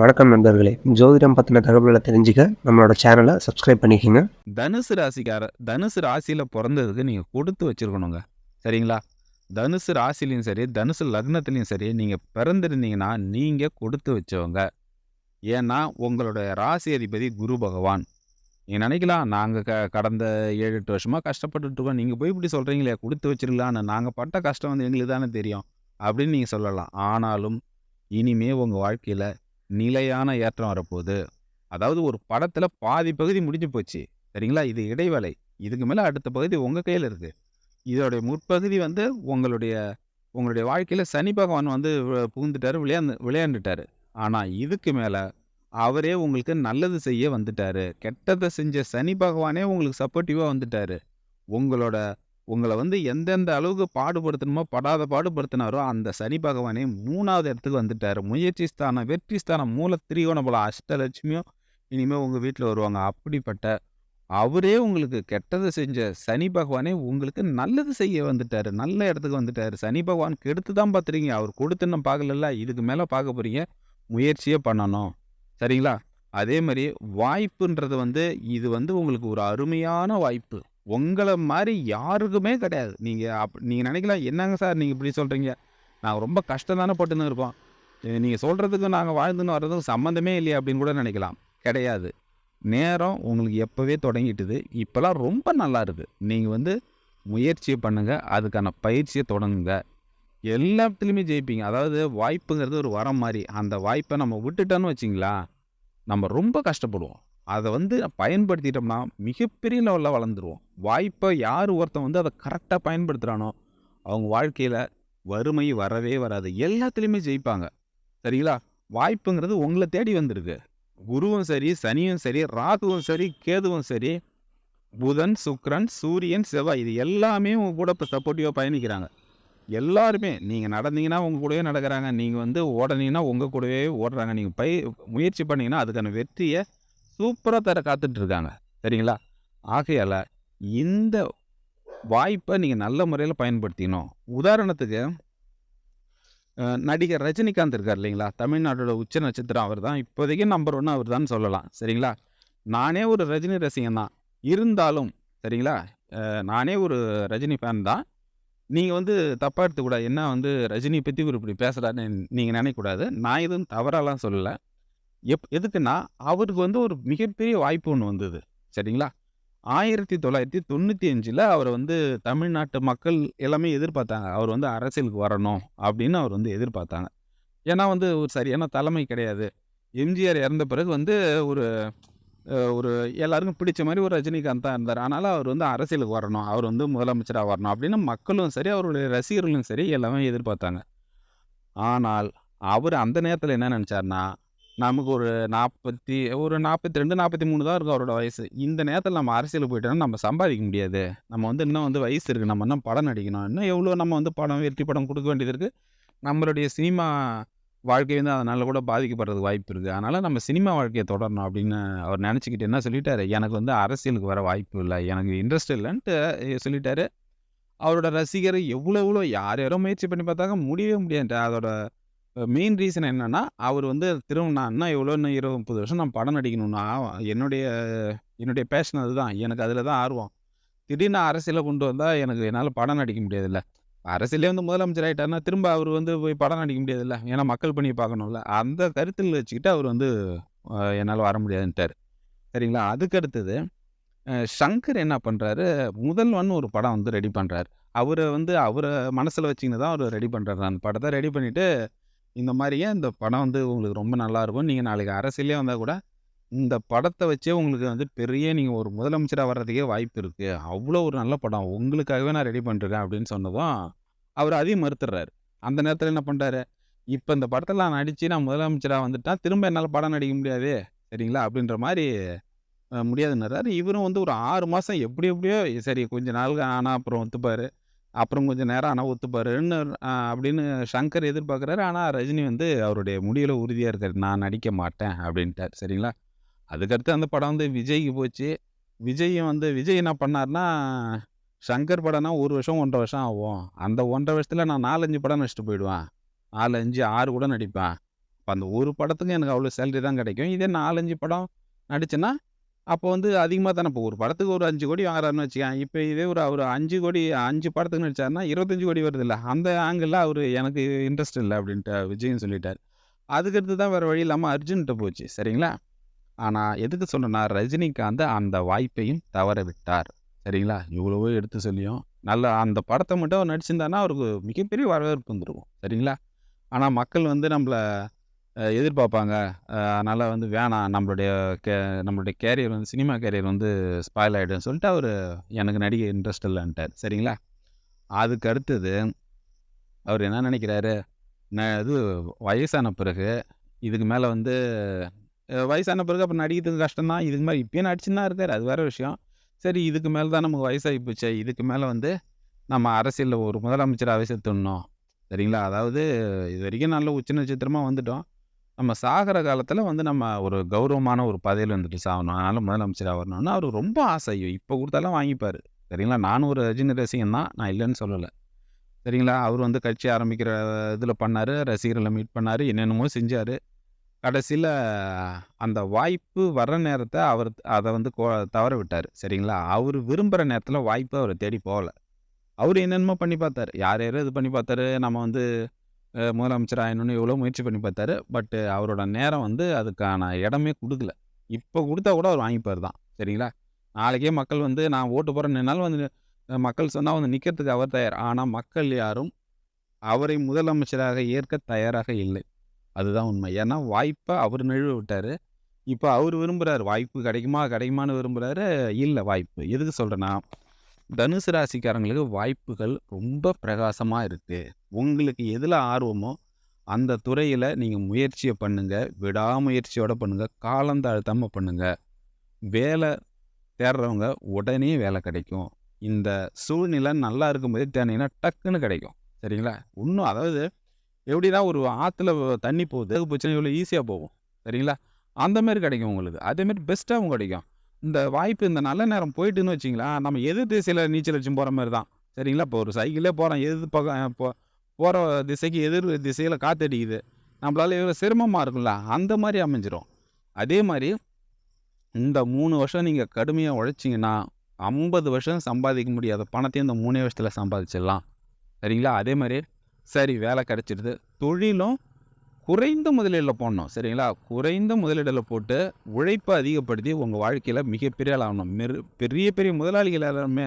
வணக்கம் நண்பர்களே. ஜோதிடம் பற்றின தகவல்களை தெரிஞ்சுக்க நம்மளோட சேனலை சப்ஸ்கிரைப் பண்ணிக்கோங்க. தனுசு ராசிக்கார தனுசு ராசியில் பிறந்ததுக்கு நீங்கள் கொடுத்து வச்சிருக்கணுங்க. சரிங்களா? தனுசு ராசிலையும் சரி தனுசு லக்னத்துலேயும் சரி நீங்கள் பிறந்திருந்தீங்கன்னா நீங்கள் கொடுத்து வச்சவங்க. ஏன்னா உங்களுடைய ராசி அதிபதி குரு பகவான். நீங்கள் நினைக்கலாம் நாங்கள் க கடந்த ஏழு எட்டு வருஷமாக கஷ்டப்பட்டுட்டு இருக்கோம். நீங்கள் போய் இப்படி சொல்கிறீங்களே கொடுத்து வச்சிருக்கலான்னு. நாங்கள் பட்ட கஷ்டம் வந்து எங்களுக்கு தானே தெரியும். அப்படின்னு நீங்கள் சொல்லலாம். ஆனாலும் இனிமே உங்கள் வாழ்க்கையில் நிலையான ஏற்றம் வரப்போகுது. அதாவது ஒரு படத்துல பாதி பகுதி முடிஞ்சு போச்சு. சரிங்களா? இது இடைவேளை. இதுக்கு மேல அடுத்த பகுதி உங்க கையில இருக்கு. இதோடைய முற்பகுதி வந்து உங்களுடைய உங்களுடைய வாழ்க்கையில சனி பகவான் வந்து புகுந்துட்டார் புகுந்துட்டாரு விளையாண்டு விளையாண்டுட்டாரு. ஆனா இதுக்கு மேல அவரே உங்களுக்கு நல்லது செய்ய வந்துட்டாரு. கெட்டதை செஞ்ச சனி பகவானே உங்களுக்கு சப்போர்ட்டிவாக வந்துட்டாரு. உங்களோட உங்களை வந்து எந்தெந்த அளவுக்கு பாடுபடுத்தணுமோ படாத பாடுபடுத்தினாரோ அந்த சனி பகவானே மூணாவது இடத்துக்கு வந்துட்டார். முயற்சி ஸ்தானம் வெற்றி ஸ்தானம் மூல திரிகோண பலம் அஷ்டலட்சுமியும் இனிமேல் உங்கள் வீட்டில் வருவாங்க. அப்படிப்பட்ட அவரே உங்களுக்கு கெட்டதை செஞ்ச சனி பகவானே உங்களுக்கு நல்லது செய்ய வந்துட்டார். நல்ல இடத்துக்கு வந்துட்டார். சனி பகவான் கெடுத்து தான் பார்த்துறீங்க அவர் கொடுத்து இன்னும் பார்க்கலல்ல இதுக்கு மேலே பார்க்க போகிறீங்க முயற்சியே பண்ணணும். சரிங்களா? அதே மாதிரி வாய்ப்புன்றது வந்து இது வந்து உங்களுக்கு ஒரு அருமையான வாய்ப்பு. உங்களை மாதிரி யாருக்குமே கிடையாது. நீங்கள் அப் நீங்கள் நினைக்கலாம் என்னங்க சார் நீங்கள் இப்படி சொல்கிறீங்க நாங்கள் ரொம்ப கஷ்டம் தானே பட்டுன்னு இருப்போம். நீங்கள் சொல்கிறதுக்கு நாங்கள் வாழ்ந்துன்னு வர்றதுக்கும் சம்மந்தமே இல்லையா அப்படின்னு கூட நினைக்கலாம். கிடையாது. நேரம் உங்களுக்கு எப்போவே தொடங்கிட்டுது. இப்போலாம் ரொம்ப நல்லா இருக்குது நீங்கள் வந்து முயற்சியை பண்ணுங்கள் அதுக்கான பயிற்சியை தொடங்குங்க. எல்லாத்துலேயுமே ஜெயிப்பீங்க. அதாவது வாய்ப்புங்கிறது ஒரு வரம் மாதிரி அந்த வாய்ப்பை நம்ம விட்டுட்டோன்னு வச்சிங்களா நம்ம ரொம்ப கஷ்டப்படுவோம். அதை வந்து பயன்படுத்திட்டோம்னா மிகப்பெரிய லெவலில் வளர்ந்துருவோம். வாய்ப்பை யார் ஒருத்தன் வந்து அதை கரெக்டாக பயன்படுத்துகிறானோ அவங்க வாழ்க்கையில் வறுமை வரவே வராது. எல்லாத்துலேயுமே ஜெயிப்பாங்க. சரிங்களா? வாய்ப்புங்கிறது உங்களை தேடி வந்திருக்கு. குருவும் சரி சனியும் சரி ராகுவும் சரி கேதுவும் சரி புதன் சுக்கிரன் சூரியன் செவ்வாய் இது எல்லாமே உங்கள் கூட இப்போ சப்போர்ட்டிவாக பயணிக்கிறாங்க. எல்லாருமே நீங்கள் நடந்தீங்கன்னா உங்கள் கூடவே நடக்கிறாங்க. நீங்கள் வந்து ஓடனீங்கன்னா உங்கள் கூடவே ஓடுறாங்க. நீங்கள் பய முயற்சி பண்ணிங்கன்னா அதுக்கான வெற்றியை சூப்பராக தர காத்துட்டு இருக்காங்க சரிங்களா? ஆகையால் இந்த வாய்ப்பை நீங்கள் நல்ல முறையில் பயன்படுத்திக்கணும். உதாரணத்துக்கு நடிகர் ரஜினிகாந்த் இருக்கார் இல்லைங்களா? தமிழ்நாட்டோட உச்ச நட்சத்திரம் அவர் தான். இப்போதைக்கு நம்பர் ஒன்று அவர் தான் சொல்லலாம். சரிங்களா? நானே ஒரு ரஜினி ரசிகன் தான். இருந்தாலும் சரிங்களா? நானே ஒரு ரஜினி ஃபேன் தான். நீங்கள் வந்து தப்பாக எடுத்துக்கூடாது. என்ன வந்து ரஜினி பற்றி ஒரு இப்படி பேசுகிறாருன்னு நீங்கள் நினைக்கக்கூடாது. நான் எதுவும் தவறாலாம் சொல்லலை. எப் எதுக்குன்னா அவருக்கு வந்து ஒரு மிகப்பெரிய வாய்ப்பு ஒன்று வந்தது. சரிங்களா? ஆயிரத்தி தொள்ளாயிரத்தி தொண்ணூற்றி அஞ்சில் அவர் வந்து தமிழ்நாட்டு மக்கள் எல்லாமே எதிர்பார்த்தாங்க. அவர் வந்து அரசியலுக்கு வரணும் அப்படின்னு அவர் வந்து எதிர்பார்த்தாங்க. ஏன்னா வந்து ஒரு சரியான தலைமை கிடையாது. எம்ஜிஆர் இறந்த பிறகு வந்து ஒரு ஒரு எல்லாருக்கும் பிடிச்ச மாதிரி ஒரு ரஜினிகாந்த் தான் இருந்தார். ஆனாலும் அவர் வந்து அரசியலுக்கு வரணும். அவர் வந்து முதலமைச்சராக வரணும் அப்படின்னு மக்களும் சரி அவருடைய ரசிகர்களும் சரி எல்லாமே எதிர்பார்த்தாங்க. ஆனால் அவர் அந்த நேரத்தில் என்ன நினச்சார்னா நமக்கு ஒரு நாற்பத்தி ஒரு நாற்பத்தி ரெண்டு நாற்பத்தி மூணு தான் இருக்கும் அவரோட வயசு. இந்த நேரத்தில் நம்ம அரசியல் போயிட்டோம்னா நம்ம சம்பாதிக்க முடியாது. நம்ம வந்து இன்னும் வந்து வயசு இருக்குது நம்ம இன்னும் படம் நடிக்கணும். இன்னும் எவ்வளோ நம்ம வந்து படம் வெற்றி படம் கொடுக்க வேண்டியது இருக்குது நம்மளுடைய சினிமா வாழ்க்கை வந்து அதனால் கூட பாதிக்கப்படுறதுக்கு வாய்ப்பு இருக்குது அதனால் நம்ம சினிமா வாழ்க்கையை தொடரணும் அப்படின்னு அவர் நினச்சிக்கிட்டு என்ன சொல்லிட்டாரு? எனக்கு வந்து அரசியலுக்கு வர வாய்ப்பு இல்லை. எனக்கு இன்ட்ரெஸ்ட் இல்லைன்ட்டு சொல்லிட்டாரு. அவரோட ரசிகர் எவ்வளோ எவ்வளோ யார் யாரோ முயற்சி பண்ணி பார்த்தாங்க. முடியவே முடியாது அதோட மெயின் ரீசன் என்னென்னா அவர் வந்து திரும்ப நான் இன்னும் எவ்வளோ இன்னும் இருபது முப்பது வருஷம் நான் படம் நடிக்கணும்னா என்னுடைய என்னுடைய பேஷன் அதுதான். எனக்கு அதில் தான் ஆர்வம். திடீர்னு அரசியலை கொண்டு வந்தால் எனக்கு என்னால் படம் நடிக்க முடியாதுல்ல. அரசியலே வந்து முதலமைச்சர் ஆகிட்டாருன்னா திரும்ப அவர் வந்து போய் படம் நடிக்க முடியாதுல்ல. ஏன்னா மக்கள் பணியை பார்க்கணும்ல. அந்த கருத்தில் வச்சுக்கிட்டு அவர் வந்து என்னால் வர முடியாதுன்ட்டார். சரிங்களா? அதுக்கு அடுத்தது சங்கர் என்ன பண்ணுறாரு முதல்வன் ஒரு படம் வந்து ரெடி பண்ணுறாரு அவரை வந்து அவரை மனசில் வச்சுக்கின்னு தான் அவர் ரெடி பண்ணுறாரு அந்த படத்தை ரெடி பண்ணிவிட்டு இந்த மாதிரியே இந்த படம் வந்து உங்களுக்கு ரொம்ப நல்லா இருக்கும்? நீங்கள் நாளைக்கு அரசியலே வந்தால் கூட இந்த படத்தை வச்சே உங்களுக்கு வந்து பெரிய நீங்கள் ஒரு முதலமைச்சராக வர்றதுக்கே வாய்ப்பு இருக்குது அவ்வளோ ஒரு நல்ல படம். உங்களுக்காகவே நான் ரெடி பண்ணிருக்கேன் அப்படின்னு சொன்னதும் அவர் அதையும் மறுத்துடுறாரு. அந்த நேரத்தில் என்ன பண்ணுறாரு இப்போ இந்த படத்தில் நான் நடித்து நான் முதலமைச்சராக வந்துட்டா திரும்ப என்னால் படம் நடிக்க முடியாது? சரிங்களா? அப்படின்ற மாதிரி அஹ், இவரும் வந்து ஒரு ஆறு மாதம் எப்படி எப்படியோ சரி கொஞ்ச நாள் ஆனால் அப்புறம் ஒத்துப்பார். அப்புறம் கொஞ்சம் நேரம் ஆனால் ஒத்துப்பாருன்னு அப்படின்னு சங்கர் எதிர்பார்க்குறாரு. ஆனால் ரஜினி வந்து அவருடைய முடிவில் உறுதியாக இருக்கார். நான் நடிக்க மாட்டேன் அப்படின்ட்டார். சரிங்களா? அதுக்கடுத்து அந்த படம் வந்து விஜய்க்கு போச்சு. விஜயும் வந்து விஜய் என்ன பண்ணார்னா சங்கர் படம்னா ஒரு வருஷம் ஒன்றரை வருஷம் ஆகும். அந்த ஒன்றரை வருஷத்தில் நான் நாலஞ்சு படம் நடிச்சுட்டு போயிடுவேன். நாலு அஞ்சு ஆறு கூட நடிப்பேன். இப்போ அந்த ஒரு படத்துக்கு எனக்கு அவ்வளோ சேலரி தான் கிடைக்கும். இதே 4, 5 படம் நடிச்சேன்னா, அப்போ வந்து அதிகமாக தானே இப்போ ஒரு படத்துக்கு ஒரு அஞ்சு கோடி வாங்குறாருன்னு வச்சுக்கேன் இப்போ இதே ஒரு அவர் அஞ்சு கோடி அஞ்சு படத்துக்கு நடிச்சாருன்னா 25 கோடி வருதுல்ல. அந்த ஆங்கிளில் அவர் எனக்கு இன்ட்ரெஸ்ட் இல்லை அப்படின்ட்டு விஜயும் சொல்லிட்டார் அதுக்கடுத்து தான் வேறு வழி இல்லாமல் அர்ஜுன்ட்ட போச்சு. சரிங்களா? ஆனால் எதுக்கு சொன்னேன்னா, ரஜினிகாந்த் அந்த வாய்ப்பையும் தவற விட்டார். சரிங்களா? இவ்வளவோ எடுத்து சொல்லியும், நல்ல அந்த படத்தை மட்டும் அவர் நடிச்சிருந்தாருன்னா, அவருக்கு மிகப்பெரிய வரவேற்பு வந்துருவோம் சரிங்களா? ஆனால் மக்கள் வந்து நம்மள எதிர்பார்ப்பாங்க. அதனால் வந்து வேணாம் நம்மளுடைய கே நம்மளுடைய கேரியர் வந்து சினிமா கேரியர் வந்து ஸ்பாயில் ஆகிடும்னு சொல்லிட்டு அவர் எனக்கு நடிகை இன்ட்ரெஸ்ட் இல்லைன்ட்டார் சரிங்களா? அதுக்கு அடுத்தது அவர் என்ன நினைக்கிறாரு, நான் இது வயசான பிறகு இதுக்கு மேலே வந்து வயசான பிறகு அப்புறம் நடிக்கிறதுக்கு கஷ்டம் தான். இதுக்கு மாதிரி இப்போயும் நடிச்சுன்னா இருக்கார் அது வேறு விஷயம். சரி இதுக்கு மேலே தான் நமக்கு வயசாகி போச்சே. இதுக்கு மேலே வந்து நம்ம அரசியலில் ஒரு முதலமைச்சர் அவசியத்துடணும் சரிங்களா? அதாவது இது வரைக்கும் நல்ல உச்ச நட்சத்திரமாக வந்துட்டோம். நம்ம சாகிற காலத்தில் வந்து நம்ம ஒரு கௌரவமான ஒரு பதவியில் வந்துட்டு சாகணும். அதனால் முதலமைச்சராக வரணும்னு அவர் ரொம்ப ஆசை. இப்போ கொடுத்தாலும் வாங்கிப்பார் சரிங்களா? நானும் ஒரு ரஜினி ரசிகன் தான். நான் இல்லைன்னு சொல்லலை சரிங்களா? அவர் வந்து கட்சி ஆரம்பிக்கிற இதில் பண்ணார் ரசிகர்களை மீட் பண்ணாரு. என்னென்னமோ செஞ்சார் கடைசியில் அந்த வாய்ப்பு வர்ற நேரத்தை அவர் அதை வந்து கோ தவற விட்டார் சரிங்களா? அவர் விரும்புகிற நேரத்தில் வாய்ப்பு அவரை தேடி போகல. அவர் என்னென்னமோ பண்ணி பார்த்தாரு. யார் யாரோ இது பண்ணி பார்த்தாரு. நம்ம வந்து முதலமைச்சர் ஆகணும்னு எவ்வளோ முயற்சி பண்ணி பார்த்தாரு. பட் அவரோட நேரம் வந்து அதுக்கான இடமே கொடுக்கல இப்போ கொடுத்தா கூட அவர் வாங்கிப்பார் தான். சரிங்களா? நாளைக்கே மக்கள் வந்து நான் ஓட்டு போடுறேன்னு வந்து மக்கள் சொன்னால் வந்து நிற்கிறதுக்கு அவர் தயார். ஆனால் மக்கள் யாரும் அவரை முதலமைச்சராக ஏற்க தயாராக இல்லை. அதுதான் உண்மை. ஏன்னா வாய்ப்பை அவர் நிழுவ விட்டார் இப்போ அவர் விரும்புகிறார் வாய்ப்பு கிடைக்குமா கிடைக்குமான்னு விரும்புகிறாரு இல்லை வாய்ப்பு. எதுக்கு சொல்கிறேன்னா தனுசு ராசிக்காரங்களுக்கு வாய்ப்புகள் ரொம்ப பிரகாசமாக இருக்குது உங்களுக்கு எதில் ஆர்வமோ, அந்த துறையில் நீங்கள் முயற்சியை பண்ணுங்கள் விடாமுயற்சியோடு பண்ணுங்கள் காலம் தாழ்த்தாமல் பண்ணுங்கள் வேலை தேடுறவங்க உடனே வேலை கிடைக்கும். இந்த சூழ்நிலை நல்லா இருக்கும்போது தேனீங்கன்னா டக்குன்னு கிடைக்கும். சரிங்களா? இன்னும் அதாவது எப்படின்னா ஒரு ஆற்றுல தண்ணி போகுது. பிரச்சனை இவ்வளோ ஈஸியாக போகும். சரிங்களா? அந்தமாரி கிடைக்கும் உங்களுக்கு. அதேமாரி பெஸ்ட்டாகவும் கிடைக்கும். இந்த வாய்ப்பு இந்த நல்ல நேரம் போயிட்டுன்னு வச்சுக்கங்களேன், நம்ம எதிர் திசையில் நீச்சல் அடிச்சு போகிற மாதிரி தான். சரிங்களா? இப்போ ஒரு சைக்கிளே போகிறோம் எது பக்கம் இப்போ போகிற திசைக்கு எதிர் திசையில் காத்தடிக்குது. நம்மளால் எவ்வளோ சிரமமாக இருக்கும்ல. அந்த மாதிரி அமைஞ்சிரும். அதே மாதிரி இந்த மூணு வருஷம் நீங்கள் கடுமையாக உழைச்சிங்கன்னா ஐம்பது வருஷம் சம்பாதிக்க முடியாத பணத்தையும் இந்த மூணே வருஷத்தில் சம்பாதிச்சிடலாம். சரிங்களா? அதே மாதிரி சரி வேலை கிடச்சிடுது தொழிலும் குறைந்த முதலீடில் போடணும். சரிங்களா? குறைந்த முதலீடில் போட்டு உழைப்பை அதிகப்படுத்தி உங்கள் வாழ்க்கையில் மிகப்பெரிய ஆகணும். மெரு பெரிய பெரிய முதலாளிகள் எல்லாருமே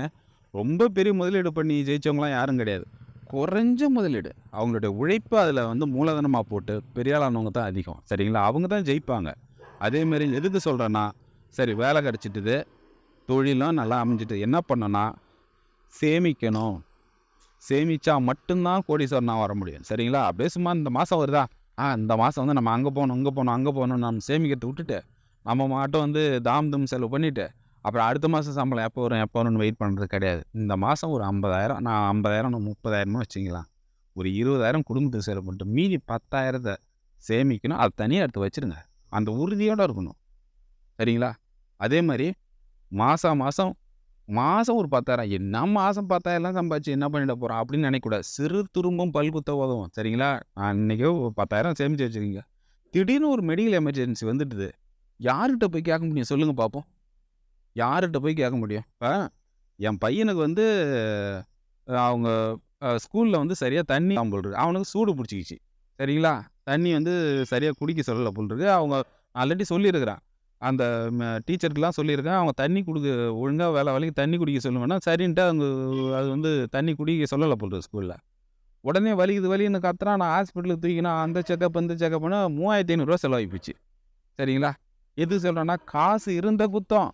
ரொம்ப பெரிய முதலீடு பண்ணி ஜெயித்தவங்களாம் யாரும் கிடையாது. குறைஞ்ச முதலீடு. அவங்களுடைய உழைப்ப அதில் வந்து மூலதனமாக போட்டு பெரிய தான் அதிகம். சரிங்களா? அவங்க தான் ஜெயிப்பாங்க. அதேமாரி எதுக்கு சொல்கிறேன்னா சரி வேலை கிடச்சிட்டுது தொழிலும் நல்லா அமைஞ்சிட்டு என்ன பண்ணோன்னா சேமிக்கணும். சேமித்தா மட்டும்தான் கோடீஸ்வரனாக வர முடியும். சரிங்களா? அப்படியே சும்மா இந்த மாதம் வருதா, ஆ இந்த மாதம் வந்து நம்ம அங்கே போகணும் இங்கே போகணும் அங்கே போகணும் நம்ம சேமிக்கிறத விட்டுட்டு, நம்ம மாட்டம் வந்து தாம் தும் செலவு பண்ணிவிட்டு அப்புறம் அடுத்த மாதம் சம்பளம் எப்போ வரும், எப்போ வரும்னு வெயிட் பண்ணுறது கிடையாது. இந்த மாதம் ஒரு 50,000 நான் 50,000 நான் 30,000 வச்சுக்கலாம். ஒரு 20,000 குடும்பத்துக்கு செலவு பண்ணிட்டு, மீதி 10,000த்த சேமிக்கணும். அதை தனியாக எடுத்து வச்சுருங்க. அந்த உறுதியோடு இருக்கணும். சரிங்களா? அதே மாதிரி மாதம் மாதம் மாதம் ஒரு 10,000 என்ன மாதம் பத்தாயிரம்லாம் சம்பாதிச்சு என்ன பண்ணிட போகிறோம் அப்படின்னு நினைக்கக்கூடாது. சிறு துரும்பும் பல்குத்த உதவும். சரிங்களா? நான் இன்றைக்கோ பத்தாயிரம் சேமித்து வச்சுருக்கீங்க திடீர்னு ஒரு மெடிக்கல் எமர்ஜென்சி வந்துட்டுது யார்கிட்ட போய் கேட்க முடியும் சொல்லுங்கள் பார்ப்போம். யார்கிட்ட போய் கேட்க முடியும்? இப்போ என் பையனுக்கு வந்து அவங்க ஸ்கூலில் வந்து சரியாக தண்ணி போல்றது அவனுக்கு சூடு பிடிச்சிக்கிச்சு சரிங்களா? தண்ணி வந்து சரியாக குடிக்க சொல்லலை போல்றது அவங்க ஆல்ரெடி சொல்லியிருக்கிறான் அந்த ம சொல்லியிருக்கேன். அவங்க தண்ணி குடுக்க ஒழுங்காக வேலை வேலைக்கு தண்ணி குடிக்க சொல்லுவேன்னா சரின்ட்டு அவங்க அது வந்து தண்ணி குடிக்க சொல்லலை போல் ஸ்கூலில் உடனே வலிக்குது வலின்னு கத்துறா நான் ஹாஸ்பிட்டலுக்கு தூக்கினா அந்த செக்கப் இந்த செக்கப்னு ரூ. 3,500 செலவாகி போச்சு. சரிங்களா? எது சொல்கிறேன்னா காசு இருந்த குத்தம்.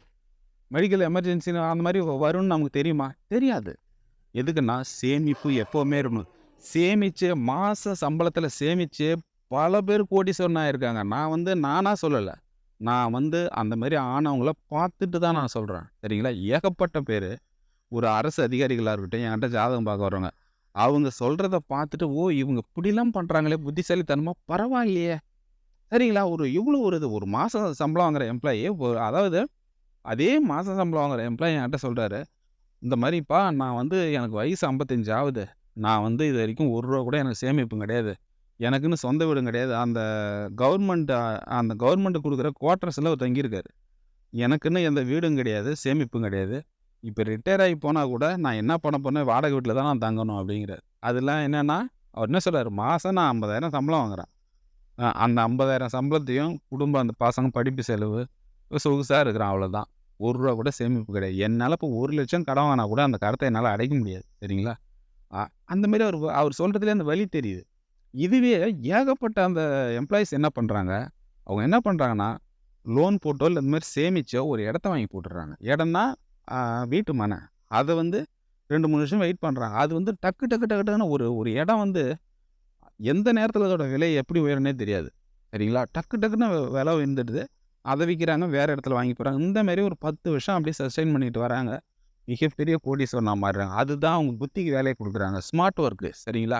மெடிக்கல் எமர்ஜென்சின்னு அந்த மாதிரி வரும்னு நமக்கு தெரியுமா? தெரியாது. எதுக்குன்னா, சேமிப்பு எப்போவுமே இருக்கணும். சேமித்து மாத சம்பளத்தில் சேமிச்சு பல பேர் கோடீஸ்வரன் ஆயிருக்காங்க. நான் வந்து நானாக சொல்லலை நான் வந்து அந்த மாதிரி ஆனவங்கள பார்த்துட்டு தான் நான் சொல்கிறேன் சரிங்களா? ஏகப்பட்ட பேர் ஒரு அரசு அதிகாரிகளாக இருக்கட்டும், என்கிட்ட ஜாதகம் பார்க்க வர்றவங்க அவங்க சொல்கிறத பார்த்துட்டு, ஓ! இவங்க இப்படிலாம் பண்ணுறாங்களே புத்திசாலித்தனமாக பரவாயில்லையே! சரிங்களா? ஒரு இவ்வளோ ஒரு இது ஒரு மாதம் சம்பளம் வாங்குற எம்ப்ளாயி அதாவது அதே மாதம் சம்பளம் வாங்குற எம்ப்ளாயி என்கிட்ட சொல்கிறாரு இந்த மாதிரிப்பா நான் வந்து எனக்கு வயசு 55 ஆகுது. நான் வந்து இதுவரைக்கும் ரூ. 1 கூட எனக்கு சேமிப்பு கிடையாது. எனக்குன்னு சொந்த வீடும் கிடையாது. அந்த கவர்மெண்ட் அந்த கவர்மெண்ட் கொடுக்குற குவார்ட்டர்ஸில் அவர் தங்கியிருக்காரு. எனக்குன்னு எந்த வீடும் கிடையாது சேமிப்பும் கிடையாது. இப்போ ரிட்டையர் ஆகி போனால் கூட நான் என்ன பண்ண போனேன் வாடகை வீட்டில் தான் நான் தங்கணும் அப்படிங்கிறார். அதெல்லாம் என்னென்னா அவர் என்ன சொல்கிறார் மாதம் நான் ஐம்பதாயிரம் சம்பளம் வாங்குகிறேன் அந்த ஐம்பதாயிரம் சம்பளத்தையும் குடும்பம் அந்த பசங்க படிப்பு செலவு சொகுசாக இருக்கிறான் அவ்வளோதான் ஒரு ரூபா கூட சேமிப்பு கிடையாது. என்னால் இப்போ ஒரு லட்சம் கடன் வாங்கினா கூட அந்த கடத்தை என்னால் அடைக்க முடியாது சரிங்களா? அந்தமாரி அவர் அவர் சொல்கிறதுலே அந்த வழி தெரியுது. இதுவே ஏகப்பட்ட அந்த எம்ப்ளாயிஸ் என்ன பண்ணுறாங்க அவங்க என்ன பண்ணுறாங்கன்னா லோன் போட்டோ இல்லை இந்த மாதிரி சேமிச்சோ ஒரு இடத்த வாங்கி போட்டுடுறாங்க. இடம்னா வீட்டு மனை. அதை வந்து ரெண்டு மூணு வருஷம் வெயிட் பண்ணுறாங்க அது வந்து டக்கு டக்கு டக்கு டக்குன்னு ஒரு ஒரு இடம் வந்து எந்த நேரத்தில் அதோட விலை எப்படி உயரனே தெரியாது. சரிங்களா? டக்கு டக்குன்னு விலை உயர்ந்துடுது. அதை விற்கிறாங்க வேறு இடத்துல வாங்கி போகிறாங்க இந்த மாதிரி ஒரு பத்து வருஷம் அப்படியே சஸ்டெயின் பண்ணிட்டு வராங்க. மிகப்பெரிய கோடீஸ்வரனாக மாறுறாங்க. அதுதான் அவங்க புத்திக்கு வேலையை கொடுக்குறாங்க. ஸ்மார்ட் ஒர்க்கு சரிங்களா?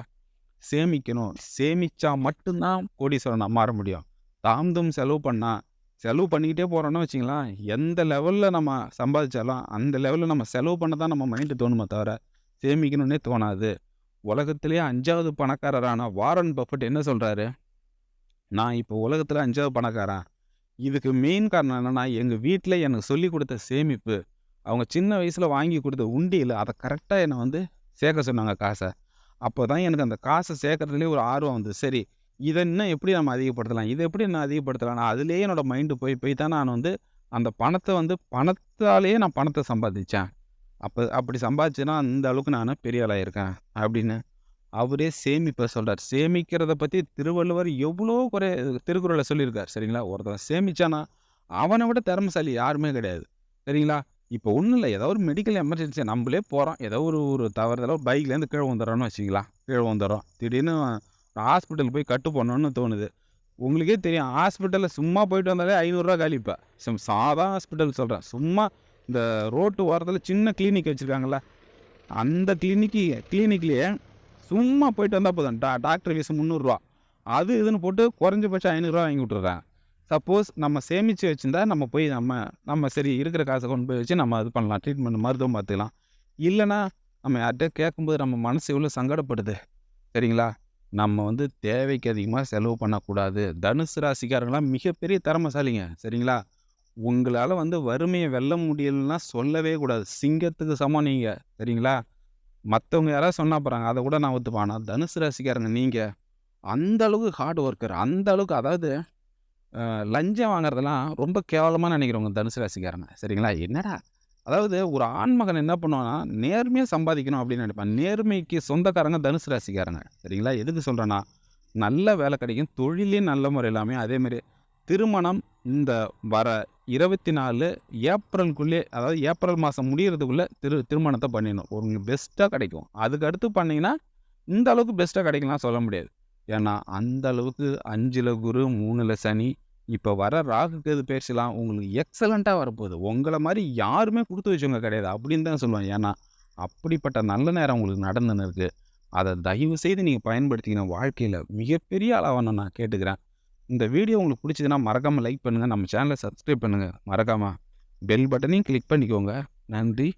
சேமிக்கணும். சேமித்தா மட்டும்தான் கோடீஸ்வரனாக மாற முடியும். தாம்தும் செலவு பண்ணால் செலவு பண்ணிக்கிட்டே போகிறோன்னு வச்சிங்களேன் எந்த லெவலில் நம்ம சம்பாதிச்சாலும் அந்த லெவலில் நம்ம செலவு பண்ண தான் நம்ம மைண்டு தோணுமே தவிர சேமிக்கணும்னே தோணாது. உலகத்துலேயே அஞ்சாவது பணக்காரரான வாரன் பஃபட் என்ன சொல்கிறாரு நான் இப்போ உலகத்தில் அஞ்சாவது பணக்காரன். இதுக்கு மெயின் காரணம் என்னென்னா எங்கள் வீட்டில் எனக்கு சொல்லி கொடுத்த சேமிப்பு அவங்க சின்ன வயசில் வாங்கி கொடுத்த உண்டியில் அதை கரெக்டாக என்னை வந்து சேர்க்க சொன்னாங்க காசை. அப்போ தான் எனக்கு அந்த காசை சேர்க்குறதுலேயே ஒரு ஆர்வம் வந்து சரி இதை இன்னும் எப்படி நம்ம அதிகப்படுத்தலாம்? இதை எப்படி நான் அதிகப்படுத்தலாம்? நான் அதுலேயே என்னோட மைண்டு போய் போய் தான் நான் வந்து அந்த பணத்தை வந்து பணத்தாலேயே நான் பணத்தை சம்பாதிச்சேன். அப்போ அப்படி சம்பாதிச்சேன்னா அந்த அளவுக்கு நான் பெரிய ஆளாக இருக்கேன் அப்படின்னு அவரே சேமிப்பை சொல்கிறார் சேமிக்கிறத பற்றி திருவள்ளுவர் எவ்வளோ குறை திருக்குறளை சொல்லியிருக்கார் சரிங்களா? ஒருத்தன் சேமிச்சானா அவனை விட திறமைசாலி யாருமே கிடையாது. சரிங்களா? இப்போ ஒன்றும் இல்லை. ஏதோ ஒரு மெடிக்கல் எமர்ஜென்சி நம்மளே போகிறோம் ஏதோ ஒரு ஒரு தவறுதலோ பைக்லேருந்து கீழே வந்துடுறோன்னு வச்சிங்களா கீழே வந்துடுறோம். திடீர்னு ஹாஸ்பிட்டல் போய் கட்டு போடணும்னு தோணுது. உங்களுக்கே தெரியும். ஹாஸ்பிட்டலில் சும்மா போயிட்டு வந்தாலே ஐநூறுரூவா காலிப்பேன் இப்போ. சும் சாதா ஹாஸ்பிட்டல் சொல்கிறேன் சும்மா இந்த ரோட்டு ஓரத்தில் சின்ன கிளினிக் வச்சுருக்காங்கள அந்த கிளினிக்கு கிளினிக்லேயே சும்மா போயிட்டு வந்தால் போதும். டா டாக்டர் ஃபீஸ் முந்நூறுரூவா. அது இதுன்னு போட்டு குறைஞ்சபட்சம் ஐநூறுரூவா வாங்கி விட்டுறேன். சப்போஸ் நம்ம சேமித்து வச்சுருந்தா நம்ம போய் நம்ம நம்ம சரி இருக்கிற காசை கொண்டு போய் வச்சு நம்ம இது பண்ணலாம். ட்ரீட்மெண்ட் மருத்துவம் பார்த்துக்கலாம். இல்லைன்னா நம்ம யார்கிட்ட கேட்கும்போது நம்ம மனசு எவ்வளோ சங்கடப்படுது சரிங்களா? நம்ம வந்து தேவைக்கு அதிகமாக செலவு பண்ணக்கூடாது. தனுசு ராசிக்காரங்களாம் மிகப்பெரிய திறமைசாலிங்க சரிங்களா? உங்களால் வந்து வறுமையை வெல்ல முடியலன்னா சொல்லவே கூடாது. சிங்கத்துக்கு சமம் நீங்கள் சரிங்களா? மற்றவங்க யாராவது சொன்னால் போகிறாங்க அதை கூட நான் ஒத்துப்பானா. தனுசு ராசிக்காரங்க நீங்கள் அந்த அளவுக்கு ஹார்ட் ஒர்க்கர் அந்த அளவுக்கு அதாவது லஞ்சம் வாங்குறதெல்லாம் ரொம்ப கேவலமாக நினைக்கிறவங்க தனுசு ராசிக்காரங்க. சரிங்களா? என்னடா? அதாவது ஒரு ஆண்மகன் என்ன பண்ணுவான்னா நேர்மையாக சம்பாதிக்கணும் அப்படின்னு நினைப்பான். நேர்மைக்கு சொந்தக்காரங்க தனுசு ராசிக்காரங்க. சரிங்களா? எதுக்கு சொல்கிறேன்னா நல்ல வேலை கிடைக்கும். தொழிலே நல்ல முறை எல்லாமே அதேமாரி திருமணம் இந்த வர இருபத்தி நாலு ஏப்ரலுக்குள்ளே அதாவது ஏப்ரல் மாதம் முடிகிறதுக்குள்ளே திரு திருமணத்தை பண்ணிடணும். உங்களுக்கு பெஸ்ட்டாக கிடைக்கும். அதுக்கு அடுத்து பண்ணிங்கன்னா இந்த அளவுக்கு பெஸ்ட்டாக கிடைக்கலாம் சொல்ல முடியாது. ஏன்னா அந்த அளவுக்கு அஞ்சில் குரு மூணில் சனி. இப்போ வர ராகு கேது பேசலாம் உங்களுக்கு எக்ஸலண்ட்டாக வரப்போகுது. உங்களை மாதிரி யாருமே கொடுத்து வச்சவங்க கிடையாது அப்படின்னு தான் சொல்லுவேன் ஏன்னா அப்படிப்பட்ட நல்ல நேரம் உங்களுக்கு நடந்துன்னு இருக்குது அதை தயவு செய்து நீங்கள் பயன்படுத்திக்கணும். வாழ்க்கையில் மிகப்பெரிய அளவான நான் கேட்டுக்கிறேன். இந்த வீடியோ உங்களுக்கு பிடிச்சதுன்னா மறக்காமல் லைக் பண்ணுங்கள் நம்ம சேனலை சப்ஸ்கிரைப் பண்ணுங்கள் மறக்காமல் பெல் பட்டனையும் கிளிக் பண்ணிக்கோங்க. நன்றி.